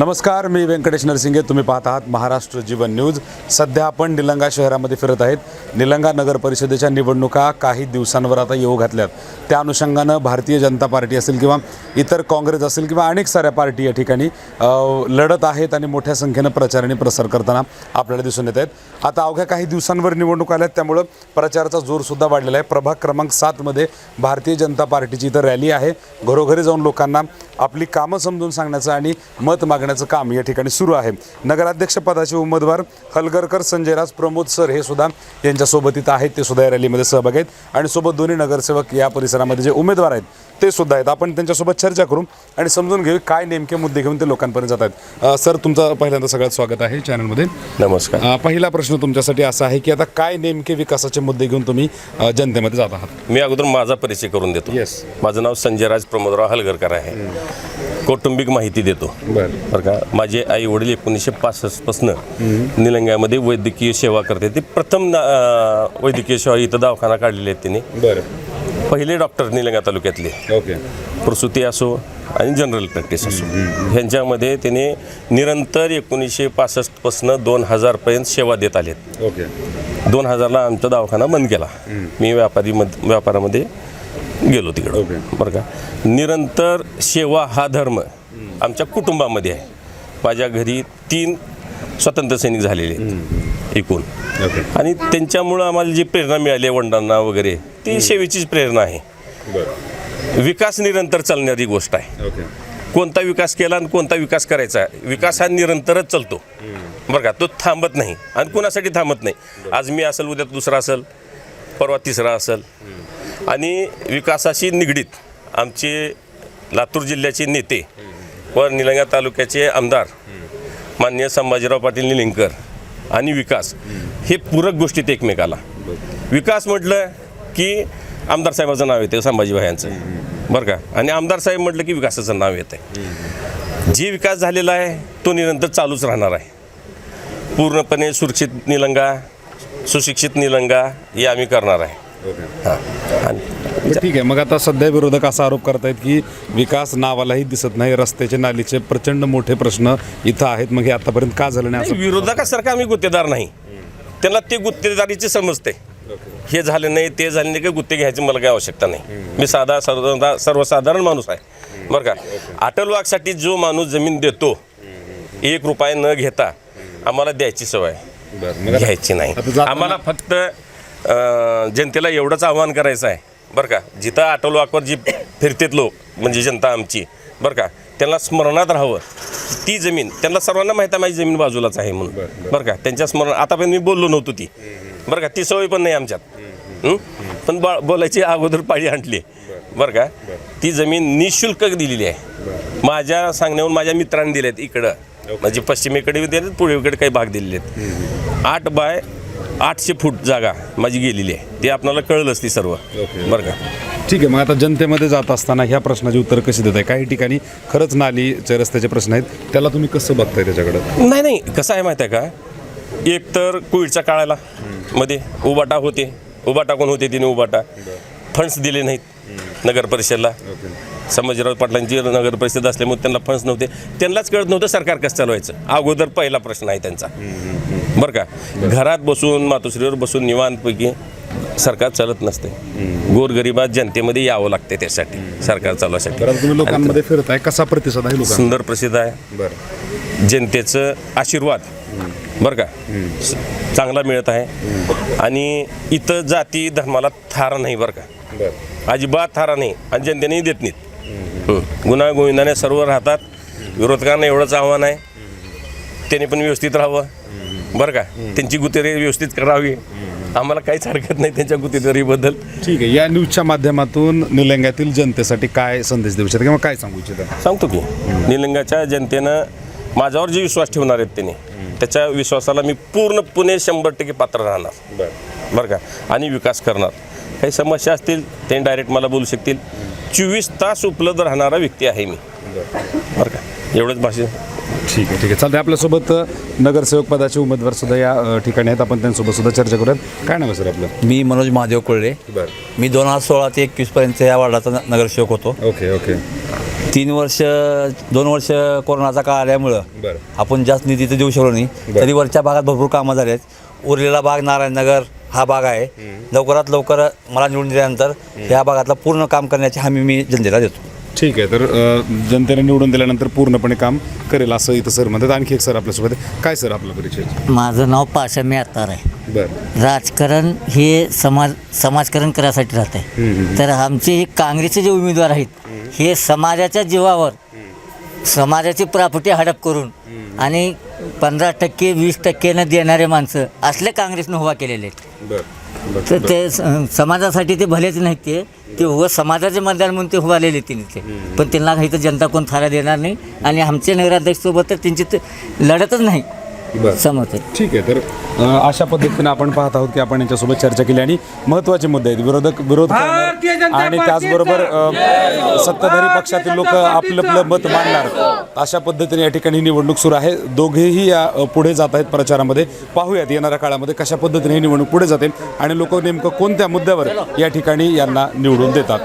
नमस्कार मी व्यंकटेश नरसिंगे. तुम्ही पाहत आहात महाराष्ट्र जीवन न्यूज. सध्या आपण निलंगा शहरामध्ये फिरत आहेत. निलंगा नगर परिषदेच्या निवडणुका काही दिवसांवर आता येऊ घातल्यात. त्या अनुषंगानं भारतीय जनता पार्टी असेल किंवा इतर काँग्रेस असेल किंवा अनेक साऱ्या पार्टी या ठिकाणी लढत आहेत आणि मोठ्या संख्येनं प्रचार आणि प्रसार करताना आपल्याला दिसून येत आहेत. आता अवघ्या काही दिवसांवर निवडणूक आल्यात. त्यामुळं प्रचाराचा जोरसुद्धा वाढलेला आहे. प्रभाग क्रमांक सातमध्ये भारतीय जनता पार्टीची इथं रॅली आहे. घरोघरी जाऊन लोकांना आपली कामं समजून सांगण्याचं आणि मत मागण्याचं काम या ठिकाणी सुरू आहे. नगराध्यक्ष पदाचे उमेदवार हलगरकर संजयराज प्रमोद सर हे सुद्धा यांच्यासोबत इथं आहेत. ते सुद्धा या रॅलीमध्ये सहभागी आहेत. आणि सोबत दोन्ही नगरसेवक या परिसरामध्ये जे उमेदवार आहेत ते सुद्धा आहेत. आपण त्यांच्यासोबत चर्चा करू आणि समजून घेऊ काय नेमके मुद्दे घेऊन ते लोकांपर्यंत जात आहेत. सर तुमचं पहिल्यांदा सगळ्यात स्वागत आहे चॅनलमध्ये. नमस्कार. पहिला प्रश्न तुमच्यासाठी असा आहे की आता काय नेमके विकासाचे मुद्दे घेऊन तुम्ही जनतेमध्ये जात आहात? मी अगोदर माझा परिचय करून देतो. Yes. माझं नाव संजयराज प्रमोदराव हलगरकर आहे. कौटुंबिक माहिती देतो. बरं का माझे आई वडील एकोणीसशे पासष्टपासनं निलंग्यामध्ये वैद्यकीय सेवा करते ते प्रथम ना- अं, वैद्यकीय सेवा इथं दवाखाना काढलेले आहेत त्यांनी बरं. पहिले डॉक्टर निलंगा तालुक्यातले. ओके. प्रसूती असो आणि जनरल प्रॅक्टिस असो. ह्यांच्यामध्ये त्याने निरंतर एकोणीसशे पासष्टपासनं दोन हजारपर्यंत सेवा देत आलेत. ओके. दोन हजारला आमचा दवाखाना बंद केला. मी व्यापारी व्यापारामध्ये गेलो तिकडं. ओके. बरं का? निरंतर सेवा हा धर्म. आमच्या कुटुंबामध्ये आहे. माझ्या घरी तीन स्वातंत्र्य सैनिक झालेले आहेत एकूण. आणि त्यांच्यामुळं आम्हाला जी प्रेरणा मिळाली आहे वडिलांना वगैरे ती सेवेचीच प्रेरणा आहे. विकास निरंतर चालणारी गोष्ट आहे. कोणता विकास केला आणि कोणता विकास करायचा विकास हा निरंतरच चालतो. बरं का? तो थांबत नाही आणि कुणासाठी थांबत नाही. आज मी असेल उद्या दुसरा असेल परवा तिसरा असेल. आणि विकासाशी निगडीत आमचे लातूर जिल्ह्याचे नेते व निलंगा तालुक्याचे आमदार माननीय संभाजीराव पाटील निलिंगकर आणि विकास. हे पूरक गोष्टीत एकमेकाला. विकास म्हटलं की आमदार साहेबाचं नाव येते संभाजीभाई यांचं. बरं का? आणि आमदार साहेब म्हटलं की विकासाचं नाव येतं. जे विकास झालेला आहे तो निरंतर चालूच राहणार आहे. पूर्णपणे सुरक्षित निलंगा सुशिक्षित निलंगा हे आम्ही करणार आहे. हां. आणि बरं, ठीक आहे मग आता सध्या विरोधक असा आरोप करतायत की विकास नावालाही दिसत नाही रस्त्याचे नालीचे प्रचंड मोठे प्रश्न इथं आहेत मग हे आतापर्यंत का झालं नाही असं? विरोधकासारखं आम्ही गुत्तेदार नाही. त्यांना ते गुत्तेदारीचे समजते. हे झाले नाही ते झाले नाही काही गुत्ते घ्यायची मला काही आवश्यकता नाही. मी साधा सर्व सर्वसाधारण माणूस आहे. बरं का? अटल वाघसाठी जो माणूस जमीन देतो एक रुपये न घेता आम्हाला द्यायची सवय. बरं मग आता- घ्यायची नाही. आता जाताना- आम्हाला फक्त जनतेला एवढंच आव्हान करायचं आहे बरं का? जिथं अटल वाकवर जी फिरतेत लोक म्हणजे जनता आमची बरं का? त्यांना स्मरणात राहावं. ती जमीन त्यांना सर्वांना माहिती आहे माझी जमीन बाजूलाच आहे म्हणून बरं का? त्यांच्या स्मरण आतापर्यंत मी बोललो नव्हतो ती. बरं का? ती सवय पण नाही आमच्यात? पण बा बोलायची अगोदर पाळी आणली. बरं का? ती जमीन निशुल्क दिलेली आहे. माझ्या सांगण्यावरून माझ्या मित्रांनी दिल्यात इकडं. म्हणजे पश्चिमेकडे दिलेत पूर्वेकडे काही भाग दिलेले आहेत आठ बाय आठशे फूट जागा माझी गेलेली आहे. ते आपल्याला कळलंच ती सर्व. बरं का? ठीक आहे मग आता जनतेमध्ये जात असताना ह्या प्रश्नाची उत्तर कशी देत आहे काही ठिकाणी खरंच नालीचे रस्त्याचे प्रश्न आहेत. त्याला तुम्ही कसं बघताय त्याच्याकडं? नाही नाही. कसं आहे माहिती आहे का? एक तर कोविडच्या काळाला मध्ये उबाटा होते. उबाटा कोण होते तिने उबाटा? फंड्स दिले नाहीत नगर परिषदला. संभाजीराव पाटलांची नगर परिषद असल्यामुळे त्यांना फंड्स नव्हते. त्यांनाच कळत नव्हतं सरकार कसं चालवायचं. अगोदर पहिला प्रश्न आहे त्यांचा. बरं का? घरात बसून मातोश्रीवर बसून निवांतपैकी सरकार चालत नसते. गोरगरिबात जनतेमध्ये यावं लागते त्यासाठी सरकार चालवासाठी लोकांमध्ये फिरताय कसा प्रतिसाद आहे सुंदर प्रसिद्ध आहे. बरं. जनतेचं आशीर्वाद. बरं का? चांगला मिळत आहे. आणि इथं जाती धर्माला थारा नाही बरं का? अजिबात थारा नाही. आणि जनतेनेही देत नाहीत. हं. गुन्हा गोविंदाने सर्व राहतात. विरोधकांना एवढंच आव्हान आहे. त्याने पण व्यवस्थित राहावं. बरं का? त्यांची गुतेरी व्यवस्थित करावी. आम्हाला काहीच हरकत नाही त्यांच्या गुतेदारीबद्दल ठीक आहे. या न्यूजच्या माध्यमातून निलंग्यातील जनतेसाठी काय संदेश देऊ इच्छिता किंवा काय सांगू इच्छिता? सांगतो की निलंगाच्या जनतेनं माझ्यावर जे विश्वास ठेवणार आहेत त्यांनी त्याच्या विश्वासाला मी पूर्णपणे शंभर टक्के पात्र राहणार. बरं. बरं का? आणि विकास करणार. काही समस्या असतील ते डायरेक्ट मला बोलू शकतील. चोवीस तास उपलब्ध राहणारा व्यक्ती आहे मी. बरं का? एवढंच भाषण ठीक आहे ठीक आहे. चालते आपल्यासोबत नगरसेवक पदाचे उमेदवार सुद्धा या अ, ठिकाणी आहेत. आपण त्यांच्यासोबत सुद्धा चर्चा करूयात. काय नाव आहे सर आपलं? मी मनोज महादेव बरं. मी दोन हजार सोळा ते एकवीसपर्यंत या वार्डाचा न- नगरसेवक होतो. Okay okay. तीन वर्ष दोन वर्ष कोरोनाचा काळ आल्यामुळं बरं. आपण जास्त निधी तर देऊ शकलो नाही. तरी वरच्या भागात भरपूर कामं झाली आहेत. उरलेला भाग नारायणनगर हा भाग आहे. लवकरात लवकर मला निवडून दिल्यानंतर या भागातला पूर्ण काम करण्याची हमी मी जनतेला देतो. ठीक आहे तर अ, जनतेने निवडून दिल्यानंतर पूर्णपणे काम करेल असं इथं सर म्हणतात. आणखी एक सर आपल्यासोबत आहे. काय सर आपला परिचय? माझं नाव पाशा अत्तार आहे. बरं. राजकारण हे समाज समाजकारण करायसाठी राहत आहे. तर आमचे हे काँग्रेसचे जे उमेदवार आहेत हे समाजाच्या जीवावर समाजाची प्रॉपर्टी हडप करून आणि पंधरा टक्के वीस टक्केनं देणारे माणसं. असले काँग्रेसनं उभा केलेले आहेत. बरं तर ते स- समाजासाठी ते भलेच नाहीत ते. ते उभं समाजाचे मतदार म्हणून ते उभारलेले तिने ते पण त्यांना काही तर जनता कोण थारा देणार नाही. आणि आमच्या नगराध्यक्षसोबत तर त्यांची ते लढतच नाही. बरं. समजते ठीक आहे तर अ, अशा पद्धतीने आपण पाहत आहोत की आपण यांच्यासोबत चर्चा केली आणि महत्त्वाचे मुद्दे आहेत. विरोधक विरोध करणार आणि त्याचबरोबर अ, सत्ताधारी पक्षातील लोक आपलं आपलं मत मांडणार. अशा पद्धतीने या ठिकाणी निवडणूक सुरू आहे. दोघेही या पुढे जात आहेत प्रचारामध्ये. पाहूयात येणाऱ्या काळामध्ये कशा पद्धतीने ही निवडणूक पुढे जाते आणि लोक नेमकं कोणत्या मुद्द्यावर या ठिकाणी यांना निवडून देतात.